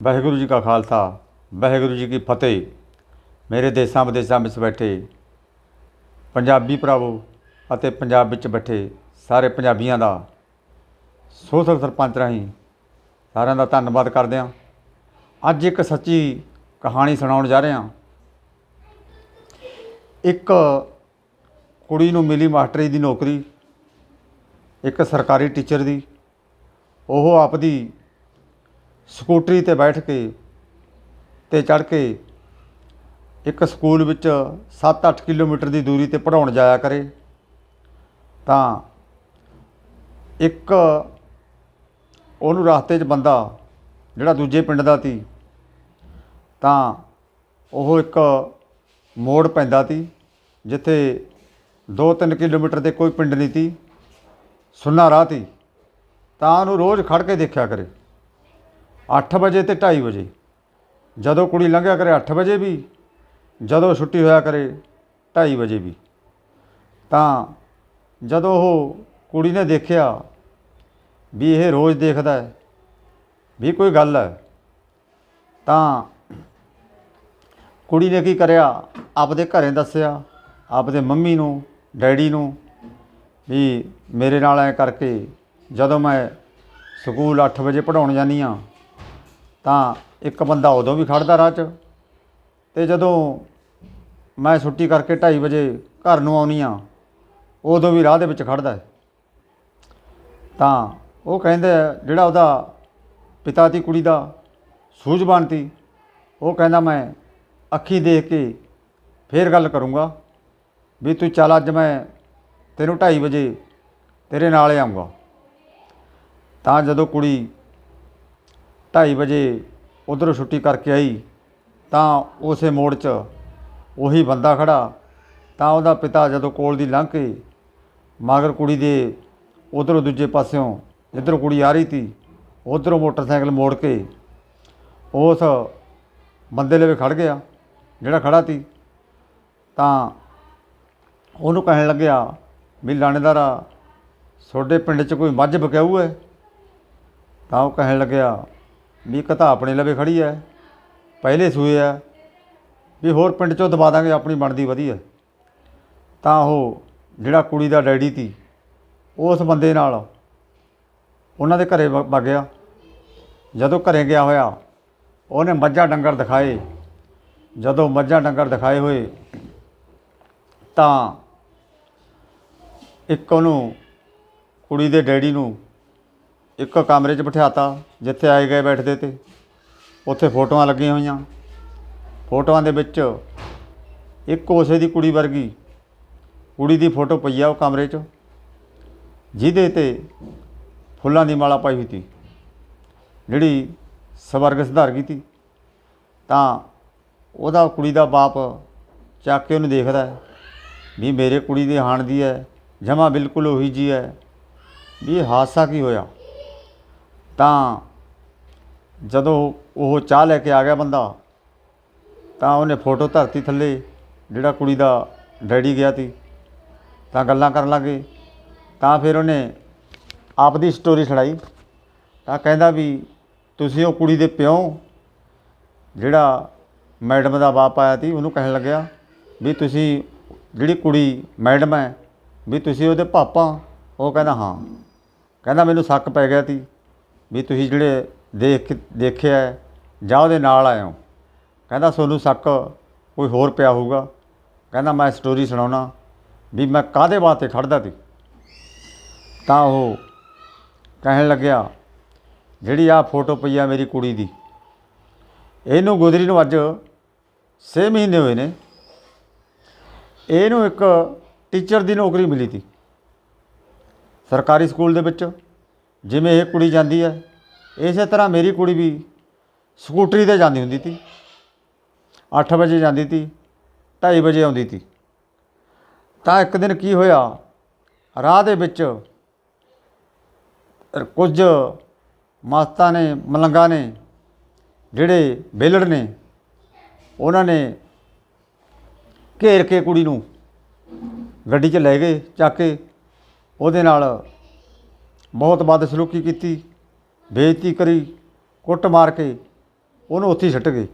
ਵਾਹਿਗੁਰੂ ਜੀ ਕਾ ਖਾਲਸਾ, ਵਾਹਿਗੁਰੂ ਜੀ ਕੀ ਫਤਿਹ। ਮੇਰੇ ਦੇਸਾਂ ਵਿਦੇਸਾਂ ਵਿੱਚ ਬੈਠੇ ਪੰਜਾਬੀ ਭਰਾਵੋ ਅਤੇ ਪੰਜਾਬ ਵਿੱਚ ਬੈਠੇ ਸਾਰੇ ਪੰਜਾਬੀਆਂ ਦਾ ਸੋਸ਼ਲ ਸਰਪੰਚ ਰਾਹੀਂ ਸਾਰਿਆਂ ਦਾ ਧੰਨਵਾਦ ਕਰਦੇ ਹਾਂ। ਅੱਜ ਇੱਕ ਸੱਚੀ ਕਹਾਣੀ ਸੁਣਾਉਣ ਜਾ ਰਹੇ ਹਾਂ। ਇੱਕ ਕੁੜੀ ਨੂੰ ਮਿਲੀ ਮਾਸਟਰੀ ਦੀ ਨੌਕਰੀ, ਇੱਕ ਸਰਕਾਰੀ ਟੀਚਰ ਦੀ, ਉਹ ਆਪਦੀ ਸਕੂਟਰੀ ਤੇ ਬੈਠ ਕੇ ਤੇ ਚੜ ਕੇ ਇੱਕ ਸਕੂਲ ਵਿੱਚ 7-8 ਕਿਲੋਮੀਟਰ ਦੀ ਦੂਰੀ ਤੇ ਪੜਾਉਣ ਜਾਇਆ ਕਰੇ, ਤਾਂ ਇੱਕ ਉਹਨੂੰ ਰਸਤੇ 'ਚ ਬੰਦਾ ਜਿਹੜਾ ਦੂਜੇ ਪਿੰਡ ਦਾ ਸੀ, ਤਾਂ ਉਹ ਇੱਕ ਮੋੜ ਪੈਂਦਾ ਸੀ, ਜਿੱਥੇ 2-3 ਕਿਲੋਮੀਟਰ ਤੇ ਕੋਈ ਪਿੰਡ ਨਹੀਂ ਸੀ, ਸੁੰਨਾ ਰਾਹ ਸੀ, ਤਾਂ ਉਹਨੂੰ ਰੋਜ਼ ਖੜ ਕੇ ਦੇਖਿਆ ਕਰੇ। 8 ਵਜੇ ਤੇ 2:30 ਵਜੇ। ਜਦੋਂ ਕੁੜੀ ਲੰਘਿਆ ਕਰੇ 8 ਵਜੇ ਵੀ, ਜਦੋਂ ਛੁੱਟੀ ਹੋਇਆ ਕਰੇ 2:30 ਵਜੇ ਵੀ। ਤਾਂ ਜਦੋਂ ਉਹ ਕੁੜੀ ਨੇ ਦੇਖਿਆ ਵੀ ਇਹ ਰੋਜ਼ ਦੇਖਦਾ ਹੈ, ਵੀ ਕੋਈ ਗੱਲ ਹੈ, ਤਾਂ ਕੁੜੀ ਨੇ ਕੀ ਕਰਿਆ? ਆਪਦੇ ਘਰੇ ਦੱਸਿਆ, ਆਪਦੇ ਮੰਮੀ ਨੂੰ, ਡੈਡੀ ਨੂੰ ਵੀ ਮੇਰੇ ਨਾਲ ਐ ਕਰਕੇ ਜਦੋਂ ਮੈਂ ਸਕੂਲ 8 ਵਜੇ ਪੜਾਉਣ ਜਾਂਦੀ ਆ ਤਾਂ ਇੱਕ ਬੰਦਾ ਉਦੋਂ ਵੀ ਖੜਦਾ ਰਾਹ 'ਚ ਤੇ ਜਦੋਂ ਮੈਂ ਛੁੱਟੀ ਕਰਕੇ 2:30 ਵਜੇ ਘਰ ਨੂੰ ਆਉਣੀ ਆ ਉਦੋਂ ਵੀ ਰਾਹ ਦੇ ਵਿੱਚ ਖੜਦਾ ਹੈ। ਤਾਂ ਉਹ ਕਹਿੰਦੇ ਜਿਹੜਾ ਉਹਦਾ ਪਿਤਾ ਦੀ ਕੁੜੀ ਦਾ ਸੂਝਵਾਨ ਸੀ, ਉਹ ਕਹਿੰਦਾ ਮੈਂ ਅੱਖੀ ਦੇਖ ਕੇ ਫੇਰ ਗੱਲ ਕਰੂੰਗਾ ਵੀ ਤੂੰ ਚੱਲ ਅੱਜ ਮੈਂ ਤੈਨੂੰ 2:30 ਵਜੇ ਤੇਰੇ ਨਾਲ ਹੀ ਆਉਂਗਾ। ਤਾਂ ਜਦੋਂ ਕੁੜੀ ਢਾਈ ਵਜੇ ਉਧਰੋਂ ਛੁੱਟੀ ਕਰਕੇ ਆਈ, ਤਾਂ ਉਸੇ ਮੋੜ 'ਚ ਉਹੀ ਬੰਦਾ ਖੜ੍ਹਾ ਤਾਂ ਉਹਦਾ ਪਿਤਾ ਜਦੋਂ ਕੋਲ ਦੀ ਲੰਘ ਕੇ ਮਗਰ ਕੁੜੀ ਦੇ ਉਧਰੋਂ ਦੂਜੇ ਪਾਸਿਓਂ ਜਿੱਧਰੋਂ ਕੁੜੀ ਆ ਰਹੀ ਤੀ, ਉਧਰੋਂ ਮੋਟਰਸਾਈਕਲ ਮੋੜ ਕੇ ਉਸ ਬੰਦੇ ਲਵੇ ਖੜ ਗਿਆ, ਜਿਹੜਾ ਖੜਾ ਤੀ। ਤਾਂ ਉਹਨੂੰ ਕਹਿਣ ਲੱਗਿਆ ਵੀ ਲਾਣੇਦਾਰਾ ਤੁਹਾਡੇ ਪਿੰਡ 'ਚ ਕੋਈ ਮੱਝ ਬਕਾਊ ਹੈ? ਤਾਂ ਉਹ ਕਹਿਣ ਲੱਗਿਆ ਵੀ ਇੱਕ ਤਾਂ ਆਪਣੇ ਲਵੇ ਖੜੀ ਹੈ, ਪਹਿਲੇ ਸੂਏ ਆ ਵੀ ਹੋਰ ਪਿੰਡ 'ਚੋਂ ਦਬਾ ਦਾਂਗੇ, ਆਪਣੀ ਬਣਦੀ ਵਧੀਆ। ਤਾਂ ਉਹ ਜਿਹੜਾ ਕੁੜੀ ਦਾ ਡੈਡੀ ਸੀ, ਉਸ ਬੰਦੇ ਨਾਲ ਉਹਨਾਂ ਦੇ ਘਰੇ ਵ- ਵਗ ਗਿਆ। ਜਦੋਂ ਘਰੇ ਗਿਆ ਹੋਇਆ, ਉਹਨੇ ਮੱਝਾਂ ਡੰਗਰ ਦਿਖਾਏ। ਜਦੋਂ ਮੱਝਾਂ ਡੰਗਰ ਦਿਖਾਏ ਹੋਏ, ਤਾਂ ਇੱਕ ਉਹਨੂੰ ਕੁੜੀ ਦੇ ਡੈਡੀ ਨੂੰ ਇੱਕ ਕਮਰੇ 'ਚ ਬਿਠਾਤਾ, ਜਿੱਥੇ ਆਏ ਗਏ ਬੈਠਦੇ ਤੇ। ਉੱਥੇ ਫੋਟੋਆਂ ਲੱਗੀਆਂ ਹੋਈਆਂ। ਫੋਟੋਆਂ ਦੇ ਵਿੱਚ ਇੱਕ ਉਸੇ ਦੀ ਕੁੜੀ ਵਰਗੀ ਕੁੜੀ ਦੀ ਫੋਟੋ ਪਈ ਆ ਉਹ ਕਮਰੇ 'ਚ, ਜਿਹਦੇ ਤੇ ਫੁੱਲਾਂ ਦੀ ਮਾਲਾ ਪਾਈ ਹੋਈ ਸੀ। ਜਿਹੜੀ ਸਵਰਗ ਸੁਧਾਰ ਗਈ ਸੀ ਤਾਂ ਉਹਦਾ ਕੁੜੀ ਦਾ ਬਾਪ ਚੱਕ ਕੇ ਉਹਨੂੰ ਦੇਖਦਾ ਹੈ ਵੀ ਮੇਰੇ ਕੁੜੀ ਦੀ ਹਾਣ ਦੀ ਹੈ, ਜਮਾ ਬਿਲਕੁਲ ਉਹੀ ਜੀ ਹੈ। ਵੀ ਹਾਦਸਾ ਕੀ ਹੋਇਆ? ਤਾਂ ਜਦੋਂ ਉਹ ਚਾਹ ਲੈ ਕੇ ਆ ਗਿਆ ਬੰਦਾ, ਤਾਂ ਉਹਨੇ ਫੋਟੋ ਧਰਤੀ ਥੱਲੇ ਜਿਹੜਾ ਕੁੜੀ ਦਾ ਡੈਡੀ ਗਿਆ ਸੀ ਤਾਂ ਗੱਲਾਂ ਕਰਨ ਲੱਗੇ ਤਾਂ ਫਿਰ ਉਹਨੇ ਆਪਦੀ ਸਟੋਰੀ ਛੜਾਈ ਤਾਂ ਕਹਿੰਦਾ ਵੀ ਤੁਸੀਂ ਉਹ ਕੁੜੀ ਦੇ ਪਿਓ ਜਿਹੜਾ ਮੈਡਮ ਦਾ ਬਾਪ ਆਇਆ ਸੀ ਉਹਨੂੰ ਕਹਿਣ ਲੱਗਿਆ ਵੀ ਤੁਸੀਂ ਜਿਹੜੀ ਕੁੜੀ ਮੈਡਮ ਹੈ, ਵੀ ਤੁਸੀਂ ਉਹਦੇ ਪਾਪਾ। ਉਹ ਕਹਿੰਦਾ, ਹਾਂ। ਕਹਿੰਦਾ, ਮੈਨੂੰ ਸ਼ੱਕ ਪੈ ਗਿਆ ਸੀ ਵੀ ਤੁਸੀਂ ਜਿਹੜੇ ਦੇਖ ਦੇਖਿਆ ਜਾਂ ਉਹਦੇ ਨਾਲ ਆਏ ਹੋ। ਕਹਿੰਦਾ ਤੁਹਾਨੂੰ ਸ਼ੱਕ ਕੋਈ ਹੋਰ ਪਿਆ ਹੋਊਗਾ? ਕਹਿੰਦਾ, ਮੈਂ ਸਟੋਰੀ ਸੁਣਾਉਣਾ ਵੀ ਮੈਂ ਕਾਦੇ ਵਾਸਤੇ ਖੜਦਾ ਸੀ? ਤਾਂ ਉਹ ਕਹਿਣ ਲੱਗਿਆ, ਜਿਹੜੀ ਆ ਫੋਟੋ ਪਈ ਆ ਮੇਰੀ ਕੁੜੀ ਦੀ, ਇਹਨੂੰ ਗੁਜ਼ਰੀ ਨੂੰ ਅੱਜ 6 ਮਹੀਨੇ ਹੋਏ ਨੇ। ਇਹਨੂੰ ਇੱਕ ਟੀਚਰ ਦੀ ਨੌਕਰੀ ਮਿਲੀ ਸੀ। ਸਰਕਾਰੀ ਸਕੂਲ ਦੇ ਵਿੱਚ। ਜਿਵੇਂ ਇਹ ਕੁੜੀ ਜਾਂਦੀ ਹੈ ਇਸੇ ਤਰ੍ਹਾਂ ਮੇਰੀ ਕੁੜੀ ਵੀ ਸਕੂਟਰੀ ਤੇ ਜਾਂਦੀ ਹੁੰਦੀ ਸੀ 8 ਵਜੇ ਜਾਂਦੀ ਸੀ 2:30 ਵਜੇ ਆਉਂਦੀ ਸੀ ਤਾਂ ਇੱਕ ਦਿਨ ਕੀ ਹੋਇਆ, ਰਾਹ ਦੇ ਵਿੱਚ ਕੁਝ ਮਾਸਤਾਂ ਨੇ, ਮਲੰਗਾਂ ਨੇ, ਜਿਹੜੇ ਬੇਲੜ ਨੇ, ਉਹਨਾਂ ਨੇ ਘੇਰ ਕੇ ਕੁੜੀ ਨੂੰ ਗੱਡੀ 'ਚ ਲੈ ਗਏ, ਚੱਕ ਕੇ ਉਹਦੇ ਨਾਲ ਬਹੁਤ ਬਦਸਲੂਕੀ ਕੀਤੀ, ਬੇਇੱਜ਼ਤੀ ਕਰੀ, ਕੁੱਟ ਮਾਰ ਕੇ, ਉਹਨੂੰ ਉੱਥੇ ਹੀ ਛੱਟ ਗਏ।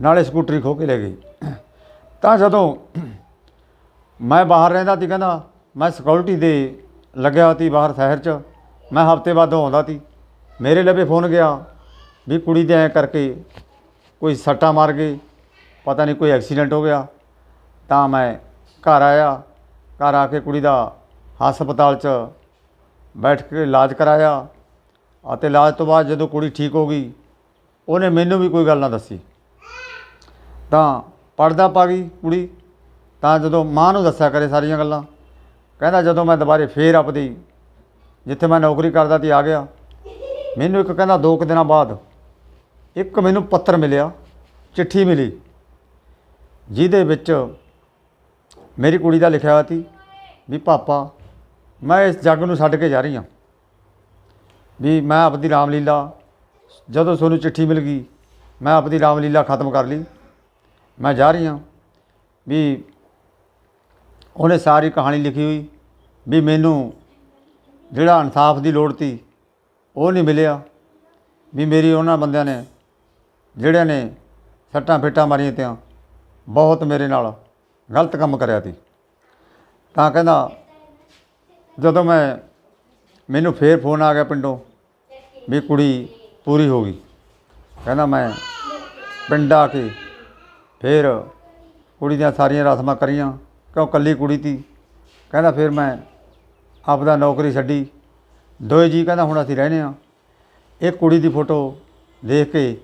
ਨਾਲੇ ਸਕੂਟਰੀ ਖੋ ਕੇ ਲੈ ਗਈ ਤਾਂ ਜਦੋਂ ਮੈਂ ਬਾਹਰ ਰਹਿੰਦਾ ਸੀ, ਕਹਿੰਦਾ ਮੈਂ ਸਿਕਿਉਰਿਟੀ ਦੇ ਲੱਗਿਆ ਸੀ ਬਾਹਰ ਸ਼ਹਿਰ 'ਚ, ਮੈਂ ਹਫ਼ਤੇ ਬਾਅਦ ਆਉਂਦਾ ਸੀ। ਮੇਰੇ ਲਵੇ ਫੋਨ ਗਿਆ ਵੀ ਕੁੜੀ ਦੇ ਐ ਕਰਕੇ ਕੋਈ ਸੱਟਾ ਮਾਰ ਗਈ ਪਤਾ ਨਹੀਂ ਕੋਈ ਐਕਸੀਡੈਂਟ ਹੋ ਗਿਆ। ਤਾਂ ਮੈਂ ਘਰ ਆਇਆ, ਘਰ ਆ ਕੇ ਕੁੜੀ ਦਾ ਹਸਪਤਾਲ 'ਚ ਬੈਠ ਕੇ ਇਲਾਜ ਕਰਾਇਆ ਅਤੇ ਇਲਾਜ ਤੋਂ ਬਾਅਦ ਜਦੋਂ ਕੁੜੀ ਠੀਕ ਹੋ ਗਈ, ਉਹਨੇ ਮੈਨੂੰ ਵੀ ਕੋਈ ਗੱਲ ਨਾ ਦੱਸੀ। ਤਾਂ ਪੜਦਾ ਪਾ ਗਈ ਕੁੜੀ, ਤਾਂ ਜਦੋਂ ਮਾਂ ਨੂੰ ਦੱਸਿਆ ਕਰੇ ਸਾਰੀਆਂ ਗੱਲਾਂ, ਕਹਿੰਦਾ ਜਦੋਂ ਮੈਂ ਦੁਬਾਰੇ ਫੇਰ ਆਪਦੀ, ਜਿੱਥੇ ਮੈਂ ਨੌਕਰੀ ਕਰਦਾ ਸੀ ਆ ਗਿਆ। ਮੈਨੂੰ ਇੱਕ ਕਹਿੰਦਾ ਦੋ ਕੁ ਦਿਨਾਂ ਬਾਅਦ ਇੱਕ ਮੈਨੂੰ ਪੱਤਰ ਮਿਲਿਆ, ਚਿੱਠੀ ਮਿਲੀ, ਜਿਹਦੇ ਵਿੱਚ ਮੇਰੀ ਕੁੜੀ ਦਾ ਲਿਖਿਆ ਹੋਇਆ ਸੀ ਵੀ ਪਾਪਾ ਮੈਂ ਇਸ ਜੱਗ ਨੂੰ ਛੱਡ ਕੇ ਜਾ ਰਹੀ ਹਾਂ। ਵੀ ਮੈਂ ਆਪਦੀ ਰਾਮਲੀਲਾ, ਜਦੋਂ ਤੁਹਾਨੂੰ ਚਿੱਠੀ ਮਿਲ ਗਈ, ਮੈਂ ਆਪਦੀ ਰਾਮਲੀਲਾ ਖਤਮ ਕਰ ਲਈ। ਮੈਂ ਜਾ ਰਹੀ ਹਾਂ ਵੀ ਉਹਨੇ ਸਾਰੀ ਕਹਾਣੀ ਲਿਖੀ ਹੋਈ, ਵੀ ਮੈਨੂੰ ਜਿਹੜਾ ਇਨਸਾਫ ਦੀ ਲੋੜ ਸੀ, ਉਹ ਨਹੀਂ ਮਿਲਿਆ। ਵੀ ਮੇਰੀ ਉਹਨਾਂ ਬੰਦਿਆਂ ਨੇ, ਜਿਹੜਿਆਂ ਨੇ ਸੱਟਾਂ ਫੇਟਾਂ ਮਾਰੀਆਂ ਤੀਆਂ, ਬਹੁਤ ਮੇਰੇ ਨਾਲ ਗਲਤ ਕੰਮ ਕਰਿਆ ਸੀ। ਤਾਂ ਕਹਿੰਦਾ ਜਦੋਂ ਮੈਂ, ਮੈਨੂੰ ਫੇਰ ਫੋਨ ਆ ਗਿਆ ਪਿੰਡੋਂ ਵੀ ਕੁੜੀ ਪੂਰੀ ਹੋ ਗਈ। ਕਹਿੰਦਾ ਮੈਂ ਪਿੰਡ ਆ ਕੇ ਫਿਰ ਕੁੜੀ ਦੀਆਂ ਸਾਰੀਆਂ ਰਸਮਾਂ ਕਰੀਆਂ, ਕਿਉਂ ਕੱਲੀ ਕੁੜੀ ਤੀ? ਕਹਿੰਦਾ ਫਿਰ ਮੈਂ ਆਪਦਾ ਨੌਕਰੀ ਛੱਡੀ। ਦੋਏ ਜੀ ਕਹਿੰਦਾ ਹੁਣ ਅਸੀਂ ਰਹਿੰਦੇ ਆ ਇਹ ਕੁੜੀ ਦੀ ਫੋਟੋ ਦੇਖ ਕੇ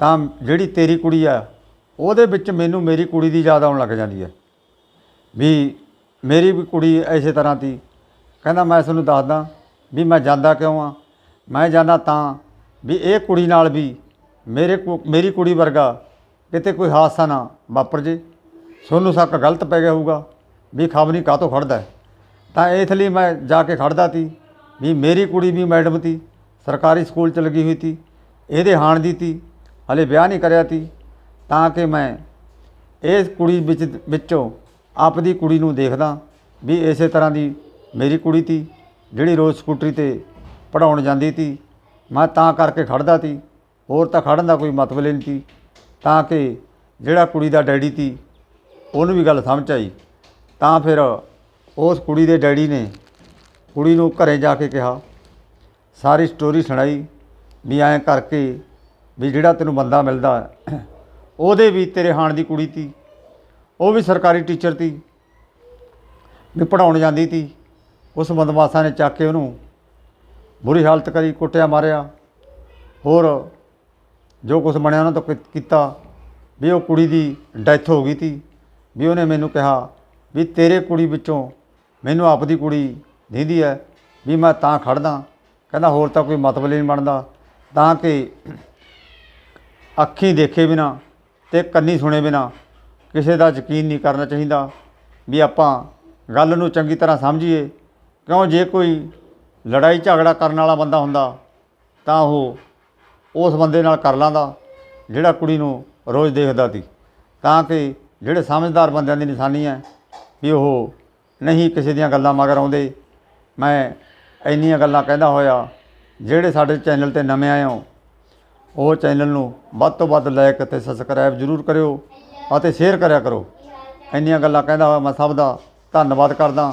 ਤਾਂ ਜਿਹੜੀ ਤੇਰੀ ਕੁੜੀ ਆ, ਉਹਦੇ ਵਿੱਚ ਮੈਨੂੰ ਮੇਰੀ ਕੁੜੀ ਦੀ ਯਾਦ ਆਉਣ ਲੱਗ ਜਾਂਦੀ ਹੈ। ਵੀ ਮੇਰੀ ਵੀ ਕੁੜੀ ਐਸੇ ਤਰ੍ਹਾਂ ਦੀ ਕਹਿੰਦਾ ਮੈਂ ਤੁਹਾਨੂੰ ਦੱਸਦਾ ਵੀ ਮੈਂ ਜਾਂਦਾ ਕਿਉਂ ਆ ਮੈਂ ਜਾਂਦਾ ਤਾਂ ਵੀ ਇਹ ਕੁੜੀ ਨਾਲ ਵੀ ਮੇਰੇ ਕੁ- ਮੇਰੀ ਕੁੜੀ ਵਰਗਾ ਕਿਤੇ ਕੋਈ ਹਾਦਸਾ ਨਾ ਵਾਪਰ ਜੇ ਸੋਨੂੰ ਸੱਕ ਗਲਤ ਪੈ ਗਿਆ ਹੋਊਗਾ ਵੀ ਖਬਰੀ ਕਾਹਤੋਂ ਖੜਦਾ ਹੈ। ਤਾਂ ਇਸ ਲਈ ਮੈਂ ਜਾ ਕੇ ਖੜਦਾ ਤੀ ਵੀ ਮੇਰੀ ਕੁੜੀ ਵੀ ਮੈਡਮ ਤੀ, ਸਰਕਾਰੀ ਸਕੂਲ ਚ ਲੱਗੀ ਹੋਈ ਤੀ, ਇਹਦੇ ਹਾਣ ਦੀ ਤੀ, ਹਲੇ ਵਿਆਹ ਨਹੀਂ ਕਰਿਆ ਤੀ, ਤਾਂ ਕਿ ਮੈਂ ਇਸ ਕੁੜੀ ਵਿੱਚ, ਵਿੱਚੋਂ ਆਪਦੀ ਕੁੜੀ ਨੂੰ ਦੇਖਦਾ ਵੀ ਇਸੇ ਤਰ੍ਹਾਂ ਦੀ ਮੇਰੀ ਕੁੜੀ ਤੀ, ਜਿਹੜੀ ਰੋਜ਼ ਸਕੂਟਰੀ ਤੇ ਪੜਾਉਣ ਜਾਂਦੀ ਤੀ, ਮੈਂ ਤਾਂ ਕਰਕੇ ਖੜਦਾ ਤੀ, ਹੋਰ ਤਾਂ ਖੜਨ ਦਾ ਕੋਈ ਮਤਲਬ ਹੀ ਨਹੀਂ ਤੀ, ਤਾਂ ਕਿ ਜਿਹੜਾ ਕੁੜੀ ਦਾ ਡੈਡੀ ਤੀ, ਉਹਨੂੰ ਵੀ ਗੱਲ ਸਮਝ ਆਈ। ਤਾਂ ਫਿਰ ਉਸ ਕੁੜੀ ਦੇ ਡੈਡੀ ਨੇ ਕੁੜੀ ਨੂੰ ਘਰੇ ਜਾ ਕੇ ਕਿਹਾ, ਸਾਰੀ ਸਟੋਰੀ ਸੁਣਾਈ, ਵੀ ਐਂ ਕਰਕੇ ਵੀ ਜਿਹੜਾ ਤੈਨੂੰ ਬੰਦਾ ਮਿਲਦਾ, ਉਹਦੇ ਵੀ ਤੇਰੇ ਹਾਣ ਦੀ ਕੁੜੀ ਤੀ, ਉਹ ਵੀ ਸਰਕਾਰੀ ਟੀਚਰ ਤੀ, ਵੀ ਪੜਾਉਣ ਜਾਂਦੀ ਤੀ। ਉਸ ਬਦਮਾਸ਼ਾਂ ਨੇ ਚੱਕ ਕੇ ਉਹਨੂੰ ਬੁਰੀ ਹਾਲਤ ਕਰੀ, ਕੁੱਟਿਆ, ਮਾਰਿਆ। ਹੋਰ ਜੋ ਕੁਝ ਬਣਿਆ ਉਹਨਾਂ ਤੋਂ ਕੀ- ਕੀਤਾ ਵੀ ਉਹ ਕੁੜੀ ਦੀ ਡੈਥ ਹੋ ਗਈ ਤੀ। ਵੀ ਉਹਨੇ ਮੈਨੂੰ ਕਿਹਾ ਵੀ ਤੇਰੇ ਕੁੜੀ ਵਿੱਚੋਂ ਮੈਨੂੰ ਆਪਦੀ ਕੁੜੀ ਦੀਂਦੀ ਹੈ ਵੀ ਮੈਂ ਤਾਂ ਖੜਦਾ। ਕਹਿੰਦਾ ਹੋਰ ਤਾਂ ਕੋਈ ਮਤਲਬ ਹੀ ਨਹੀਂ ਬਣਦਾ। ਤਾਂ ਕਿ ਅੱਖੀਂ ਦੇਖੇ ਬਿਨਾ ਤੇ ਕੰਨੀ ਸੁਣੇ ਬਿਨਾ ਕਿਸੇ ਦਾ ਯਕੀਨ ਨਹੀਂ ਕਰਨਾ ਚਾਹੀਦਾ। ਵੀ ਆਪਾਂ ਗੱਲ ਨੂੰ ਚੰਗੀ ਤਰ੍ਹਾਂ ਸਮਝੀਏ ਕਿਉਂ ਜੇ ਕੋਈ ਲੜਾਈ ਝਗੜਾ ਕਰਨ ਵਾਲਾ ਬੰਦਾ ਹੁੰਦਾ, ਤਾਂ ਉਹ ਉਸ ਬੰਦੇ ਨਾਲ ਕਰ ਲਾਂਦਾ, ਜਿਹੜਾ ਕੁੜੀ ਨੂੰ ਰੋਜ਼ ਦੇਖਦਾ ਸੀ। ਤਾਂ ਕਿ ਜਿਹੜੇ ਸਮਝਦਾਰ ਬੰਦਿਆਂ ਦੀ ਨਿਸ਼ਾਨੀ ਹੈ ਵੀ ਉਹ ਨਹੀਂ ਕਿਸੇ ਦੀਆਂ ਗੱਲਾਂ ਮਗਰ ਆਉਂਦੇ। ਮੈਂ ਇੰਨੀਆਂ ਗੱਲਾਂ ਕਹਿੰਦਾ ਹੋਇਆ, ਜਿਹੜੇ ਸਾਡੇ ਚੈਨਲ ਤੇ ਨਵੇਂ ਆਏ ਹੋ, ਉਹ ਚੈਨਲ ਨੂੰ ਵੱਧ ਤੋਂ ਵੱਧ ਲਾਇਕ ਅਤੇ ਸਬਸਕ੍ਰਾਈਬ ਜ਼ਰੂਰ ਕਰਿਓ ਅਤੇ ਸ਼ੇਅਰ ਕਰਿਆ ਕਰੋ। ਇੰਨੀਆਂ ਗੱਲਾਂ ਕਹਿੰਦਾ ਹੋਇਆ ਮੈਂ ਸਭ ਦਾ ਧੰਨਵਾਦ ਕਰਦਾ।